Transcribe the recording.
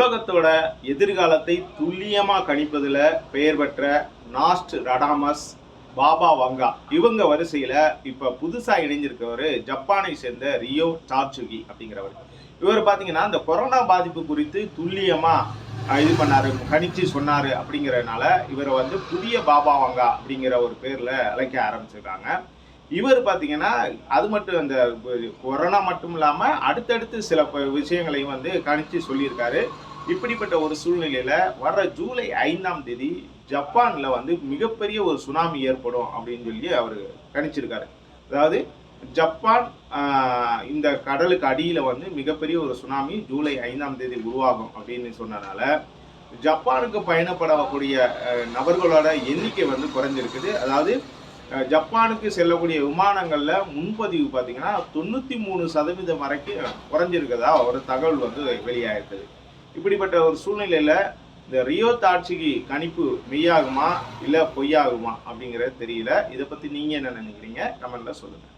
உலகத்தோட எதிர்காலத்தை துல்லியமாக கணிப்பதில் பெயர் பெற்ற நாஸ்ட் ரடாமஸ் பாபா வங்கா. இவங்க வரிசையில் இப்போ புதுசாக இணைஞ்சிருக்கவர் ஜப்பானை சேர்ந்த ரியோ டார்ச்சுகி அப்படிங்கிறவர். இவர் பார்த்தீங்கன்னா இந்த கொரோனா பாதிப்பு குறித்து துல்லியமாக இது பண்ணாரு கணிச்சு சொன்னார் அப்படிங்கிறதுனால இவரை வந்து புதிய பாபா வங்கா அப்படிங்கிற ஒரு பேரில் அழைக்க ஆரம்பிச்சிருக்காங்க. இவர் பார்த்தீங்கன்னா அது மட்டும் அந்த கொரோனா மட்டும் இல்லாமல் அடுத்தடுத்து சில விஷயங்களையும் வந்து கணிச்சு சொல்லியிருக்காரு. இப்படிப்பட்ட ஒரு சூழ்நிலையில வர்ற ஜூலை ஐந்தாம் தேதி ஜப்பான்ல வந்து மிகப்பெரிய ஒரு சுனாமி ஏற்படும் அப்படின்னு சொல்லி அவர் கணிச்சிருக்காரு. அதாவது ஜப்பான் இந்த கடலுக்கு அடியில் வந்து மிகப்பெரிய ஒரு சுனாமி ஜூலை ஐந்தாம் தேதி உருவாகும் அப்படின்னு சொன்னனால ஜப்பானுக்கு பயணப்படக்கூடிய நபர்களோட எண்ணிக்கை வந்து குறைஞ்சிருக்குது. அதாவது ஜப்பானுக்கு செல்லக்கூடிய விமானங்களில் முன்பதிவு பார்த்தீங்கன்னா தொண்ணூற்றி மூணு சதவீதம் வரைக்கும் குறைஞ்சிருக்கதா ஒரு தகவல் வந்து வெளியாயிருக்குது இப்படிப்பட்ட ஒரு சூழ்நிலையில் இந்த ரியோ தாட்சிக்கு கணிப்பு மெய்யாகுமா இல்லை பொய்யாகுமா அப்படிங்கிறது தெரியல. இதை பற்றி நீங்கள் என்ன நினைக்கிறீங்க? கமெண்ட்ல சொல்லுங்கள்